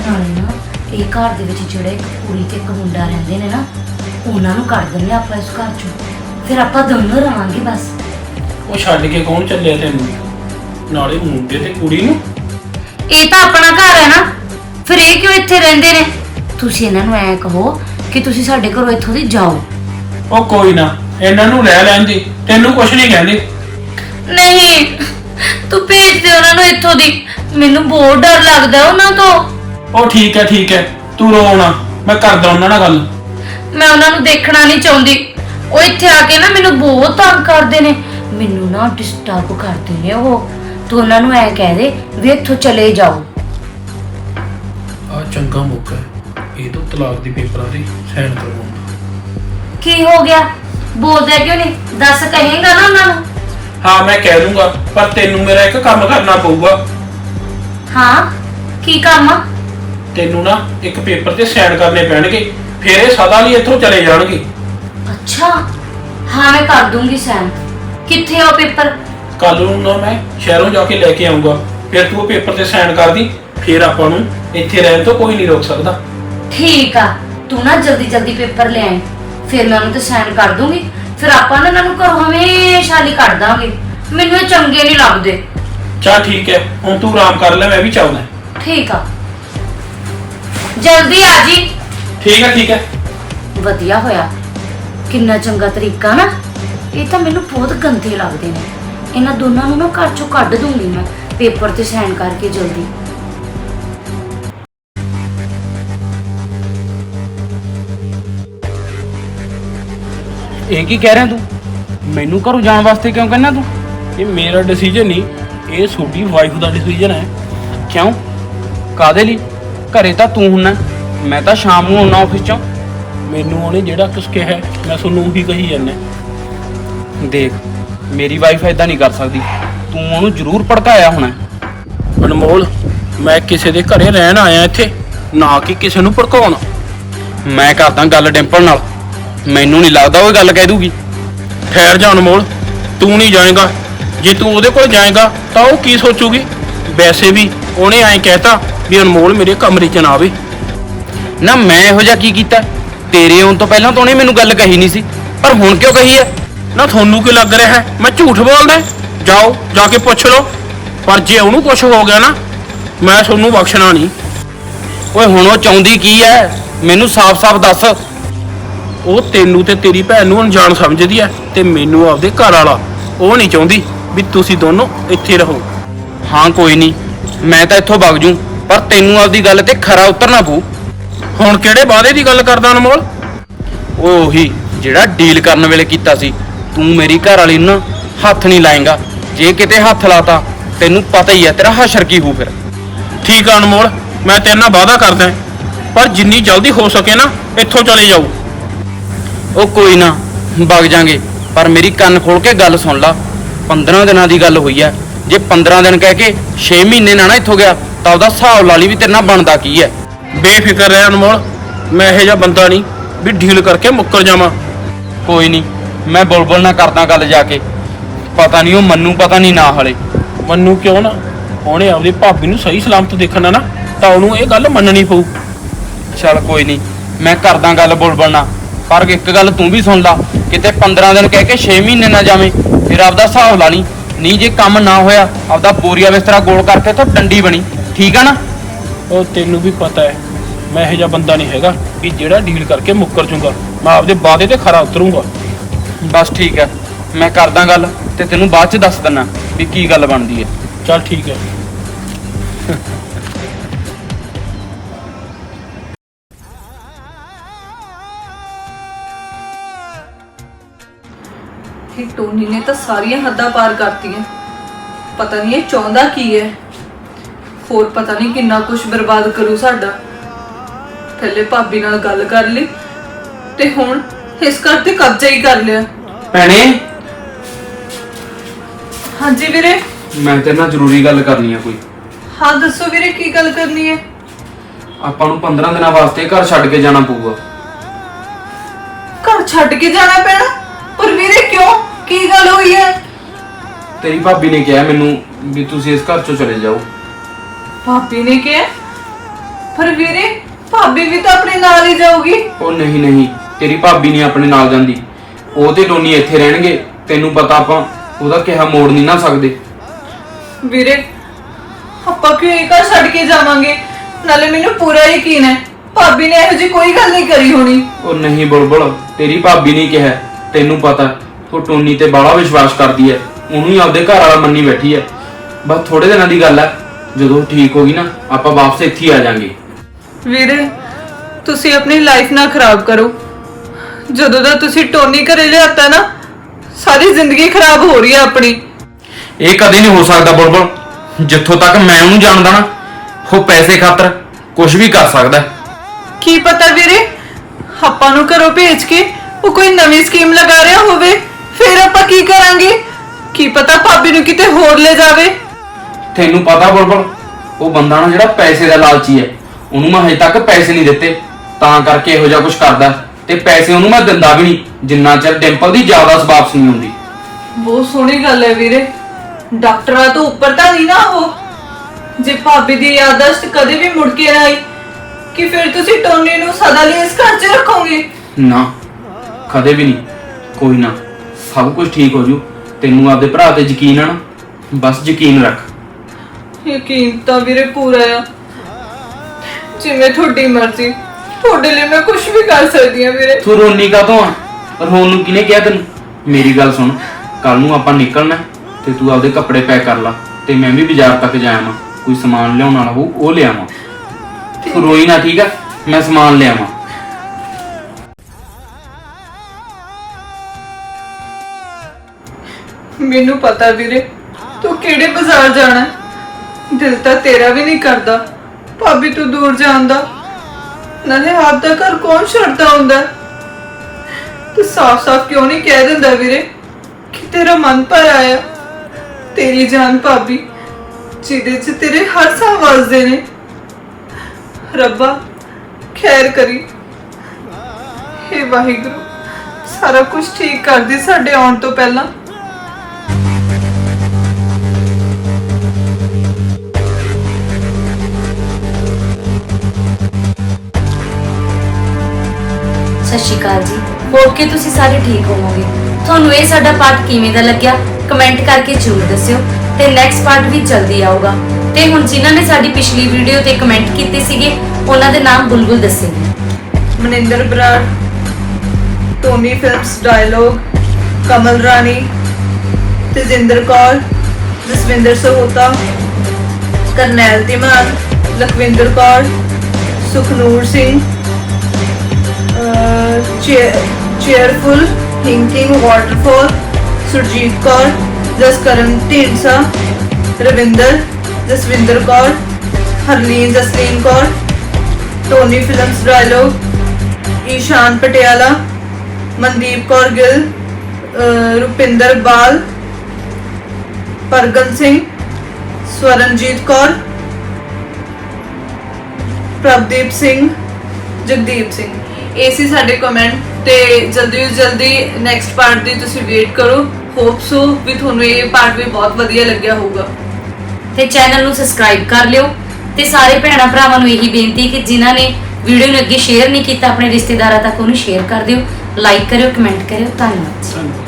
ਨਾਲੇ ਨਾ ਇਹ ਘਰ ਦੇ ਵਿੱਚ ਜਿਹੜੇ ਇੱਕ ਕੁੜੀ ਤੇ ਇੱਕ ਮੁੰਡਾ ਰਹਿੰਦੇ ਨੇ ਨਾ ਉਹਨਾਂ ਨੂੰ ਕੱਢ ਦਿੰਦੇ ਆਪਾਂ ਇਸ ਘਰ ਚੋਂ। ਫਿਰ ਆਪਾਂ ਦੋਨੋਂ ਰਵਾਂਗੇ ਬਸ। ਉਹ ਛੱਡ ਕੇ ਕੌਣ ਚੱਲਿਆ ਤੈਨੂੰ? ਨਾਲੇ ਮੁੰਡੇ ਤੇ ਕੁੜੀ ਨੂੰ? ਇਹ ਤਾਂ ਆਪਣਾ ਘਰ ਹੈ ਨਾ। ਫਿਰ ਇਹ ਕਿਉਂ ਇੱਥੇ ਰਹਿੰਦੇ ਨੇ? ਤੁਸੀਂ ਇਹਨਾਂ ਨੂੰ ਐ ਕਹੋ ਕਿ ਤੁਸੀਂ ਸਾਡੇ ਘਰੋਂ ਇੱਥੋਂ ਦੀ ਜਾਓ। ਉਹ ਕੋਈ ਨਾ ਇਹਨਾਂ ਨੂੰ ਰਹਿ ਲੈਣ ਦੇ। ਤੈਨੂੰ ਕੁਛ ਨਹੀਂ ਕਹਿੰਦੇ। ਨਹੀਂ। ਤੂੰ ਭੇਜ ਦੇ ਉਹਨਾਂ ਨੂੰ ਇੱਥੋਂ ਦੀ। ਮੈਨੂੰ ਬਹੁਤ ਡਰ ਲੱਗਦਾ ਉਹਨਾਂ ਤੋਂ। ਉਹ ਠੀਕ ਹੈ ਠੀਕ ਹੈ। ਤੂੰ ਰੋ ਨਾ। ਮੈਂ ਕਰਦਾ ਉਹਨਾਂ ਨਾਲ ਗੱਲ। ਮੈਂ ਉਹਨਾਂ ਨੂੰ ਦੇਖਣਾ ਨਹੀਂ ਚਾਹੁੰਦੀ। ਉਹ ਇੱਥੇ ਆ ਕੇ ਨਾ ਮੈਨੂੰ ਬਹੁਤ ਤੰਗ ਕਰਦੇ ਨੇ। ਮੈਨੂੰ ਨਾ ਡਿਸਟਰਬ ਕਰਦੇ ਨੇ ਉਹ। ਤੂੰ ਉਹਨਾਂ ਨੂੰ ਐ ਕਹਿ ਦੇ ਵੀ ਇੱਥੋਂ ਚਲੇ ਜਾਓ। ਆ ਚੰਗਾ ਮੌਕਾ ਹੈ। ਇਹ ਤੋਂ ਤਲਾਕ ਦੀ ਪੇਪਰਾਂ ਦੀ ਸਾਈਨ ਕਰਵਾਉਣਾ ਕੀ ਹੋ ਗਿਆ? ਬੋਲਦਾ ਕਿਉਂ ਨਹੀਂ? ਦੱਸ ਕਹੇਗਾ ਨਾ ਉਹਨਾਂ ਨੂੰ। ਹਾਂ ਮੈਂ ਕਹਿ ਦੂੰਗਾ ਪਰ ਤੈਨੂੰ ਮੇਰਾ ਇੱਕ ਕੰਮ ਕਰਨਾ ਪਊਗਾ। ਹਾਂ ਕੀ ਕੰਮ ਤੈਨੂੰ ਨਾ ਇੱਕ ਪੇਪਰ ਤੇ ਸਾਈਨ ਕਰਨੇ ਪੈਣਗੇ ਫਿਰ ਇਹ ਸਦਾ ਲਈ ਇੱਥੋਂ ਚਲੇ ਜਾਣਗੇ। ਅੱਛਾ ਹਾਂ ਮੈਂ ਕਰ ਦੂੰਗੀ ਸੈਨ ਕਿੱਥੇ ਆ ਉਹ ਪੇਪਰ? ਕੱਲ ਨੂੰ ਨਾ ਮੈਂ ਸ਼ਹਿਰੋਂ ਜਾ ਕੇ ਲੈ ਕੇ ਆਉਂਗਾ ਫਿਰ ਤੂੰ ਉਹ ਪੇਪਰ ਤੇ ਸਾਈਨ ਕਰ ਦੀ ਫਿਰ ਆਪਾਂ ਨੂੰ ਇੱਥੇ ਰਹਿਣ ਤੋਂ ਕੋਈ ਨਹੀਂ ਰੋਕ ਸਕਦਾ। ਠੀਕ ਆ ਤੂੰ ਨਾ ਜਲਦੀ ਜਲਦੀ ਪੇਪਰ ਲੈ ਆਈ। ਫਿਰ ਮੈਂ ਉਹਨੂੰ ਤੇ ਸਾਈਨ ਕਰ ਦੂੰਗੀ। ਫਿਰ ਆਪਾਂ ਨਾ ਇਹਨਾਂ ਨੂੰ ਘਰੋਂ ਹਮੇਸ਼ਾ ਲਈ ਕੱਢ ਦਾਂਗੇ। ਮੈਨੂੰ ਇਹ ਚੰਗੇ ਨਹੀਂ ਲੱਗਦੇ। ਚਾ ਠੀਕ ਹੈ ਹੁਣ ਤੂੰ ਆਰਾਮ ਕਰ ਲੈ ਮੈਂ ਵੀ ਚਾਹੁੰਦਾ ਠੀਕ ਆ। ਜਲਦੀ ਆ ਜੀ। ਠੀਕ ਹੈ ਠੀਕ ਹੈ। ਵਧੀਆ ਹੋਇਆ। ਕਿੰਨਾ ਚੰਗਾ ਤਰੀਕਾ ਨਾ। ਇਹ ਤਾਂ ਮੈਨੂੰ ਬਹੁਤ ਗੰਦੇ ਲੱਗਦੇ ਨੇ। ਇਹਨਾਂ ਦੋਨਾਂ ਨੂੰ ਨਾ ਘਰ ਚੋਂ ਕੱਢ ਦੂੰਗੀ ਮੈਂ। ਪੇਪਰ ਤੇ ਸਾਈਨ ਕਰਕੇ ਜਲਦੀ। ਇਹ ਕੀ ਕਹਿ ਰਿਹਾ ਤੂੰ? ਮੈਨੂੰ ਘਰੋਂ ਜਾਣ ਵਾਸਤੇ ਕਿਉਂ ਕਹਿੰਦਾ ਤੂੰ? ਇਹ ਮੇਰਾ ਡਿਸੀਜਨ ਨਹੀਂ ਇਹ ਤੁਹਾਡੀ ਵਾਈਫ ਦਾ ਡਿਸੀਜਨ ਹੈ। ਕਿਉਂ? ਕਾਦੇ ਲਈ? ਘਰੇ ਤਾਂ ਤੂੰ ਹੁੰਨਾ ਮੈਂ ਤਾਂ ਸ਼ਾਮ ਨੂੰ ਆਉਣਾ ਆਫਿਸ ਚੋਂ। ਮੈਨੂੰ ਉਹਨੇ ਜਿਹੜਾ ਕੁਝ ਕਿਹਾ ਮੈਂ ਤੁਹਾਨੂੰ ਉਹੀ ਕਹੀ ਜਾਂਦਾ ਦੇਖ ਮੇਰੀ ਵਾਈਫ ਐਦਾਂ ਨਹੀਂ ਕਰ ਸਕਦੀ। ਤੂੰ ਉਹਨੂੰ ਜ਼ਰੂਰ ਭੜਕਾਇਆ ਹੋਣਾ ਅਨਮੋਲ ਮੈਂ ਕਿਸੇ ਦੇ ਘਰੇ ਰਹਿਣ ਆਇਆ ਇੱਥੇ ਨਾ ਕਿ ਕਿਸੇ ਨੂੰ ਭੜਕਾਉਣ। ਮੈਂ ਕਰਦਾ ਗੱਲ ਡਿੰਪਲ ਨਾਲ। ਮੈਨੂੰ ਨਹੀਂ ਲੱਗਦਾ ਉਹ ਇਹ ਗੱਲ ਕਹਿ ਦੂਗੀ। ਠਹਿਰ ਜਾ ਅਨਮੋਲ ਤੂੰ ਨਹੀਂ ਜਾਏਗਾ। ਜੇ ਤੂੰ ਉਹਦੇ ਕੋਲ ਜਾਏਗਾ ਤਾਂ ਉਹ ਕੀ ਸੋਚੂਗੀ? ਵੈਸੇ ਵੀ ਉਹਨੇ ਐਂ ਕਹਿਤਾ ਵੀ ਅਨਮੋਲ ਮੇਰੇ ਕਮਰੇ 'ਚ ਨਾ ਆਵੇ। ਨਾ ਮੈਂ ਇਹੋ ਜਿਹਾ ਕੀ ਕੀਤਾ? ਤੇਰੇ ਆਉਣ ਤੋਂ ਪਹਿਲਾਂ ਤਾਂ ਉਹਨੇ ਮੈਨੂੰ ਗੱਲ ਕਹੀ ਨਹੀਂ ਸੀ। ਪਰ ਹੁਣ ਕਿਉਂ ਕਹੀ ਹੈ? ਨਾ ਤੁਹਾਨੂੰ ਕੀ ਲੱਗ ਰਿਹਾ ਹੈ? ਮੈਂ ਝੂਠ ਬੋਲਦਾ ਜਾਓ ਜਾ ਕੇ ਪੁੱਛ ਲਓ। ਪਰ ਜੇ ਉਹਨੂੰ ਕੁਝ ਹੋ ਗਿਆ ਨਾ ਮੈਂ ਤੁਹਾਨੂੰ ਬਖਸ਼ਣਾ ਨਹੀਂ। ਓਏ ਹੁਣ ਉਹ ਚਾਹੁੰਦੀ ਕੀ ਹੈ? ਮੈਨੂੰ ਸਾਫ਼-ਸਾਫ਼ ਦੱਸ। ਉਹ ਤੈਨੂੰ ਤੇ ਤੇਰੀ ਭੈਣ ਨੂੰ ਅਣਜਾਣ ਸਮਝਦੀ ਐ ਤੇ ਮੈਨੂੰ ਆਪਦੇ ਘਰ ਵਾਲਾ। ਉਹ ਨਹੀਂ ਚਾਹੁੰਦੀ ਵੀ ਤੁਸੀਂ ਦੋਨੋਂ ਇੱਥੇ ਰਹੋ। ਹਾਂ, ਕੋਈ ਨਹੀਂ। ਮੈਂ ਤਾਂ ਇੱਥੋਂ ਵਗ ਜੂ, ਪਰ ਤੈਨੂੰ ਆਪਦੀ ਗੱਲ ਤੇ ਖਰਾ ਉਤਰਨਾ ਪਊ। ਹੁਣ ਕਿਹੜੇ ਵਾਅਦੇ ਦੀ ਗੱਲ ਕਰਦਾ ਅਨਮੋਲ? ਉਹ ਉਹੀ ਜਿਹੜਾ ਡੀਲ ਕਰਨ ਵੇਲੇ ਕੀਤਾ ਸੀ। ਤੂੰ ਮੇਰੀ ਘਰ ਵਾਲੀ ਨੂੰ ਨਾ ਹੱਥ ਨਹੀਂ ਲਾਏਗਾ। ਜੇ ਕਿਤੇ ਹੱਥ ਲਾਤਾ, ਤੈਨੂੰ ਪਤਾ ਹੀ ਹੈ ਤੇਰਾ ਹਸ਼ਰ ਕੀ ਹੋਊ ਫਿਰ। ਠੀਕ ਆ ਅਨਮੋਲ, ਮੈਂ ਤੇਰੇ ਨਾਲ ਵਾਅਦਾ ਕਰਦਾ ਪਰ ਜਿੰਨੀ ਜਲਦੀ ਹੋ ਸਕੇ ਨਾ, ਇੱਥੋਂ ਚਲੇ ਜਾਓ ਉਹ ਕੋਈ ਨਾ ਵਗ ਜਾਾਂਗੇ। ਪਰ ਮੇਰੀ ਕੰਨ ਖੋਲ ਕੇ ਗੱਲ ਸੁਣ ਲਾ। 15 ਦਿਨਾਂ ਦੀ ਗੱਲ ਹੋਈ ਹੈ ਜੇ 15 ਦਿਨ ਕਹਿ ਕੇ 6 ਮਹੀਨੇ ਨਾ ਨਾ ਇੱਥੋਂ ਗਿਆ ਤਾਂ ਉਹਦਾ ਹਿਸਾਬ ਲਾ ਲਈ ਵੀ ਤੇਰੇ ਨਾਲ ਬਣਦਾ ਕੀ ਹੈ ਬੇਫਿਕਰ ਰਹਿ ਅਨਮੋਲ ਮੈਂ ਇਹੋ ਜਿਹਾ ਬੰਦਾ ਨਹੀਂ ਵੀ ਡੀਲ ਕਰਕੇ ਮੁੱਕਰ ਜਾਵਾਂ। ਕੋਈ ਨਹੀਂ ਮੈਂ ਬੁਲਬੁਲ ਨਾਲ ਕਰਦਾ ਗੱਲ ਜਾ ਕੇ। ਪਤਾ ਨਹੀਂ ਉਹ ਮੰਨੂ ਪਤਾ ਨਹੀਂ ਨਾ ਹਲੇ। ਮੰਨੂ ਕਿਉਂ ਨਾ? ਉਹਨੇ ਆਪਦੀ ਭਾਬੀ ਨੂੰ ਸਹੀ ਸਲਾਮਤ ਦੇਖਣਾ ਨਾ ਤਾਂ ਉਹਨੂੰ ਇਹ ਗੱਲ ਮੰਨਣੀ ਪਊ। ਚੱਲ ਕੋਈ ਨਹੀਂ ਮੈਂ ਕਰਦਾ ਗੱਲ ਬੁਲਬੁਲ ਨਾਲ। ਪਰ ਇੱਕ ਗੱਲ ਤੂੰ ਵੀ ਸੁਣ ਲਾ ਕਿਤੇ 15 ਦਿਨ ਕਹਿ ਕੇ 6 ਮਹੀਨੇ ਨਾ ਜਾਵੇਂ ਫਿਰ ਆਪਦਾ ਹਿਸਾਬ ਲਾ ਲਈ ਨਹੀਂ ਜੇ ਕੰਮ ਨਾ ਹੋਇਆ ਆਪਦਾ ਬੋਰੀਆ ਬਿਸਤਰਾ ਗੋਲ ਕਰਕੇ ਤੋਂ ਡੰਡੀ ਬਣੀ। ਠੀਕ ਆ ਨਾ? ਉਹ ਤੈਨੂੰ ਵੀ ਪਤਾ ਹੈ ਮੈਂ ਇਹੋ ਜਿਹਾ ਬੰਦਾ ਨਹੀਂ ਹੈਗਾ ਵੀ ਜਿਹੜਾ ਡੀਲ ਕਰਕੇ ਮੁੱਕਰ ਜੂਗਾ ਮੈਂ ਆਪਦੇ ਵਾਅਦੇ ਤੇ ਖਰਾ ਉਤਰੂੰਗਾ। ਬਸ ਠੀਕ ਹੈ ਮੈਂ ਕਰਦਾ ਗੱਲ ਤੇ ਤੈਨੂੰ ਬਾਅਦ ਚ ਦੱਸ ਦਿੰਨਾ ਵੀ ਕੀ ਗੱਲ ਬਣਦੀ ਹੈ। ਚੱਲ ਠੀਕ ਹੈ। ਟੋਨੀ ਨੇ ਤਾਂ ਸਾਰੀਆਂ ਹੱਦਾਂ ਪਾਰ ਕਰਤੀਆਂ। ਪਤਾ ਨਹੀਂ ਇਹ ਚਾਹੁੰਦਾ ਕੀ ਹੈ। ਹੋਰ ਪਤਾ ਨਹੀਂ ਕਿੰਨਾ ਕੁਝ ਬਰਬਾਦ ਕਰੂ ਸਾਡਾ। ਪਹਿਲੇ ਭਾਬੀ ਨਾਲ ਗੱਲ ਕਰ ਲਈ ਤੇ ਹੁਣ ਇਸ ਘਰ ਤੇ ਕਬਜ਼ਾ ਹੀ ਕਰ ਲਿਆ। ਭੈਣੇ। ਹਾਂਜੀ ਵੀਰੇ। ਮੈਂ ਤੇਰੇ ਨਾਲ ਜ਼ਰੂਰੀ ਗੱਲ ਕਰਨੀ ਆ ਕੋਈ। ਹਾਂ ਦੱਸੋ ਵੀਰੇ ਕੀ ਗੱਲ ਕਰਨੀ ਹੈ? ਆਪਾਂ ਨੂੰ 15 ਦਿਨਾਂ ਵਾਸਤੇ ਘਰ ਛੱਡ ਕੇ ਜਾਣਾ ਪਊਗਾ। ਘਰ ਛੱਡ ਕੇ ਜਾਣਾ ਪੈਣਾ? ਪਰ ਵੀਰੇ ਕਿਉਂ? ਕੀ ਗੱਲ ਹੋਈ ਹੈ? ਤੇਰੀ ਭਾਬੀ ਨੇ ਕਿਹਾ ਮੈਨੂੰ ਵੀ ਤੁਸੀਂ ਇਸ ਘਰ ਚੋਂ ਚਲੇ ਜਾਓ। ਭਾਬੀ ਨੇ ਕਿਹਾ? ਪਰ ਵੀਰੇ ਭਾਬੀ ਵੀ ਤਾਂ ਆਪਣੇ ਨਾਲ ਹੀ ਜਾਊਗੀ। ਉਹ ਨਹੀਂ ਨਹੀਂ ਤੇਰੀ ਭਾਬੀ ਨਹੀਂ ਆਪਣੇ ਨਾਲ ਜਾਂਦੀ। ਉਹ ਤੇ ਟੋਨੀ ਇੱਥੇ ਰਹਿਣਗੇ ਤੈਨੂੰ ਪਤਾ ਆਪਾਂ ਉਹਦਾ ਕਿਹਾ ਮੋੜ ਨਹੀਂ ਨਾ ਸਕਦੇ। ਵੀਰੇ ਆਪਾਂ ਕਿਉਂ ਇਹ ਘਰ ਛੱਡ ਕੇ ਜਾਵਾਂਗੇ? ਨਾਲੇ ਮੈਨੂੰ ਪੂਰਾ ਯਕੀਨ ਹੈ ਭਾਬੀ ਨੇ ਇਹੋ ਜਿਹੀ ਕੋਈ ਗੱਲ ਨਹੀਂ ਕਰੀ ਹੋਣੀ। ਉਹ ਨਹੀਂ ਬੁਲਬੁਲ ਤੇਰੀ ਭਾਬੀ ਨਹੀਂ ਕਿਹਾ ਤੈਨੂੰ ਪਤਾ। ਉਹ ਟੋਨੀ ਤੇ ਬਾਲਾ ਵਿਸ਼ਵਾਸ ਕਰਦੀ ਹੈ ਉਹਨੂੰ ਹੀ ਆਪਦੇ ਘਰ ਵਾਲਾ ਮੰਨੀ ਬੈਠੀ ਹੈ ਬਸ ਥੋੜੇ ਦਿਨਾਂ ਦੀ ਗੱਲ ਹੈ ਜਦੋਂ ਠੀਕ ਹੋ ਗਈ ਨਾ ਆਪਾਂ ਵਾਪਸ ਇੱਥੇ ਹੀ ਆ ਜਾਾਂਗੇ। ਵੀਰੇ ਤੁਸੀਂ ਆਪਣੀ ਲਾਈਫ ਨਾ ਖਰਾਬ ਕਰੋ। ਜਦੋਂ ਦਾ ਤੁਸੀਂ ਟੋਨੀ ਘਰੇ ਲਿਆਤਾ ਨਾ ਸਾਰੀ ਜ਼ਿੰਦਗੀ ਖਰਾਬ ਹੋ ਰਹੀ ਹੈ ਆਪਣੀ। ਇਹ ਕਦੇ ਨਹੀਂ ਹੋ ਸਕਦਾ ਬੁਲਬੁਲ। ਜਿੱਥੋਂ ਤੱਕ ਮੈਂ ਉਹਨੂੰ ਜਾਣਦਾ ਨਾ ਉਹ ਪੈਸੇ ਖਾਤਰ ਕੁਝ ਵੀ ਕਰ ਸਕਦਾ ਹੈ। ਕੀ ਪਤਾ ਵੀਰੇ ਆਪਾਂ ਨੂੰ ਘਰੋਂ ਭੇਜ ਕੇ ਉਹ ਕੋਈ ਨਵੀਂ ਸਕੀਮ ਲਗਾ ਰਿਹਾ ਹੋਵੇ। ਫਿਰ ਆਪਾਂ ਕੀ ਕਰਾਂਗੇ? ਕੀ ਪਤਾ ਭਾਬੀ ਨੂੰ ਕਿਤੇ ਹੋਰ ਲੈ ਜਾਵੇ? ਤੈਨੂੰ ਪਤਾ ਬੁਲਬੁਲ ਉਹ ਬੰਦਾ ਨਾ ਜਿਹੜਾ ਪੈਸੇ ਦਾ ਲਾਲਚੀ ਹੈ ਉਹਨੂੰ ਮੈਂ ਹਜੇ ਤੱਕ ਪੈਸੇ ਨਹੀਂ ਦਿੱਤੇ ਤਾਂ ਕਰਕੇ ਇਹੋ ਜਿਹਾ ਕੁਝ ਕਰਦਾ ਤੇ ਪੈਸੇ ਉਹਨੂੰ ਮੈਂ ਦਿੰਦਾ ਵੀ ਨਹੀਂ ਜਿੰਨਾ ਚਿਰ ਡਿੰਪਲ ਦੀ ਜ਼ਿਆਦਾ ਵਾਪਸ ਨਹੀਂ ਹੁੰਦੀ। ਬਹੁਤ ਸੋਹਣੀ ਗੱਲ ਹੈ ਵੀਰੇ। ਡਾਕਟਰਾਂ ਤੋਂ ਉੱਪਰ ਤਾਂ ਨਹੀਂ ਨਾ ਉਹ। ਜੇ ਭਾਬੀ ਦੀ ਯਾਦਾਸ਼ਤ ਕਦੇ ਵੀ ਮੁੜ ਕੇ ਨਾ ਆਈ ਕਿ ਫਿਰ ਤੁਸੀਂ ਟੋਨੀ ਨੂੰ ਸਦਾ ਲਈ ਇਸ ਘਰ 'ਚ ਰੱਖੋਗੇ? ਨਾ ਕਦੇ ਵੀ ਨਹੀਂ ਕੋਈ ਨਾ। ਸਭ ਕੁਝ ਠੀਕ ਹੋ ਜੂ। ਤੈਨੂੰ ਆਪਦੇ ਭਰਾ ਤੇ ਯਕੀਨ ਆ ਨਾ? ਬਸ ਯਕੀਨ ਰੱਖ। ਯਕੀਨ ਤਾਂ ਵੀਰੇ ਪੂਰਾ ਆ। ਜਿਵੇਂ ਤੁਹਾਡੀ ਮਰਜ਼ੀ। ਤੁਹਾਡੇ ਲਈ ਮੈਂ ਕੁਝ ਵੀ ਕਰ ਸਕਦੀ ਹਾਂ ਵੀਰੇ। ਤੂੰ ਰੋਣੀ ਕਾਤੋਂ ਆ? ਰੋਣ ਨੂੰ ਕਿਹਨੇ ਕਿਹਾ ਤੈਨੂੰ? ਮੇਰੀ ਗੱਲ ਸੁਣ। ਕੱਲ ਨੂੰ ਆਪਾਂ ਨਿਕਲਣਾ ਤੇ ਤੂੰ ਆਪਦੇ ਕੱਪੜੇ ਪੈਕ ਕਰ ਲਾ ਤੇ ਮੈਂ ਵੀ ਬਾਜ਼ਾਰ ਤੱਕ ਜਾਵਾਂ ਕੋਈ ਸਮਾਨ ਲਿਆਉਣ ਵਾਲਾ ਹੋਊ ਉਹ ਲਿਆਵਾਂ ਤੂੰ ਰੋਈ ਨਾ ਠੀਕ ਆ? ਮੈਂ ਸਮਾਨ ਲਿਆਵਾਂ ਮੈਨੂੰ ਪਤਾ ਵੀਰੇ, ਤੂੰ ਕਿਹੜੇ ਬਾਜ਼ਾਰ ਜਾਣਾ? ਹੈ। ਦਿਲ ਤਾਂ ਤੇਰਾ ਵੀ ਨਹੀਂ ਕਰਦਾ, ਭਾਬੀ ਤੂੰ ਦੂਰ ਜਾਣ ਦਾ। ਨਾਲੇ ਆਪ ਦਾ ਘਰ ਕੌਣ ਛੱਡਦਾ ਹੁੰਦਾ? ਹੈ? ਤੂੰ ਸਾਫ਼-ਸਾਫ਼ ਕਿਉਂ ਨਹੀਂ ਕਹਿ ਦਿੰਦਾ ਵੀਰੇ ਕਿ ਤੇਰਾ ਮਨ ਭਰ ਆਇਆ ਤੇਰੀ ਜਾਨ ਭਾਬੀ, ਜਿਹਦੇ 'ਚ ਤੇਰੇ ਹਰ ਸਾਹ ਵਸਦੇ ਨੇ। ਰੱਬਾ, ਖੈਰ ਕਰੀ। ਹੇ ਵਾਹਿਗੁਰੂ, ਸਾਰਾ ਕੁਝ ਠੀਕ ਕਰ ਦੇ ਸਾਡੇ ਆਉਣ ਤੋਂ ਪਹਿਲਾਂ। ਸਤਿ ਸ਼੍ਰੀ ਅਕਾਲ ਜੀ। ਹੋਪ ਕਿ ਤੁਸੀਂ ਸਾਰੇ ਠੀਕ ਹੋਵੋਗੇ। ਤੁਹਾਨੂੰ ਇਹ ਸਾਡਾ ਪਾਰਟ ਕਿਵੇਂ ਦਾ ਲੱਗਿਆ ਕਮੈਂਟ ਕਰਕੇ ਜ਼ਰੂਰ ਦੱਸਿਓ। ਤੇ ਨੈਕਸਟ ਪਾਰਟ ਵੀ ਜਲਦੀ ਆਊਗਾ। ਤੇ ਹੁਣ ਜਿਨ੍ਹਾਂ ਨੇ ਸਾਡੀ ਪਿਛਲੀ ਵੀਡੀਓ ਤੇ ਕਮੈਂਟ ਕੀਤੇ ਸੀਗੇ, ਉਹਨਾਂ ਦੇ ਨਾਮ Bulbul ਦੱਸੇਗੀ Maninder Brar Tony films dialogue Kamal Rani Tejinder Kaur Jaswinder Sahota Karnail Dhiman Lakhwinder Kaur Sukhnoor Singh cheerful thinking waterfall Surjit Kaur, Jaskaran Dhindsa, Ravinder, Jaswinder Kaur, Harleen Jasleen Kaur Tony films dialogue Ishaan Patiala, Mandeep Kaur Gill Rupinder Bal, Pargan Singh, Swaranjit Kaur Prabhdeep Singh Jagdeep Singh. ਇਹ ਸੀ ਸਾਡੇ comment ਤੇ ਜਲਦੀ ਤੋਂ ਜਲਦੀ next part ਦੀ ਤੁਸੀਂ wait ਕਰੋ। Hope so ਵੀ ਤੁਹਾਨੂੰ ਇਹ ਪਾਰਟ ਵੀ ਬਹੁਤ ਵਧੀਆ ਲੱਗਿਆ ਹੋਊਗਾ। ਤੇ ਚੈਨਲ ਨੂੰ ਸਬਸਕ੍ਰਾਈਬ ਕਰ ਲਿਓ ਤੇ ਸਾਰੇ ਭੈਣਾਂ ਭਰਾਵਾਂ ਨੂੰ ਇਹੀ ਬੇਨਤੀ ਕਿ ਜਿਨ੍ਹਾਂ ਨੇ ਵੀਡੀਓ ਨੂੰ ਅੱਗੇ ਸ਼ੇਅਰ ਨਹੀਂ ਕੀਤਾ ਆਪਣੇ ਰਿਸ਼ਤੇਦਾਰਾਂ ਤੱਕ ਉਹਨੂੰ ਸ਼ੇਅਰ ਕਰ ਦਿਓ। ਲਾਈਕ ਕਰਿਓ ਕਮੈਂਟ ਕਰਿਓ। ਧੰਨਵਾਦ। ਜੀ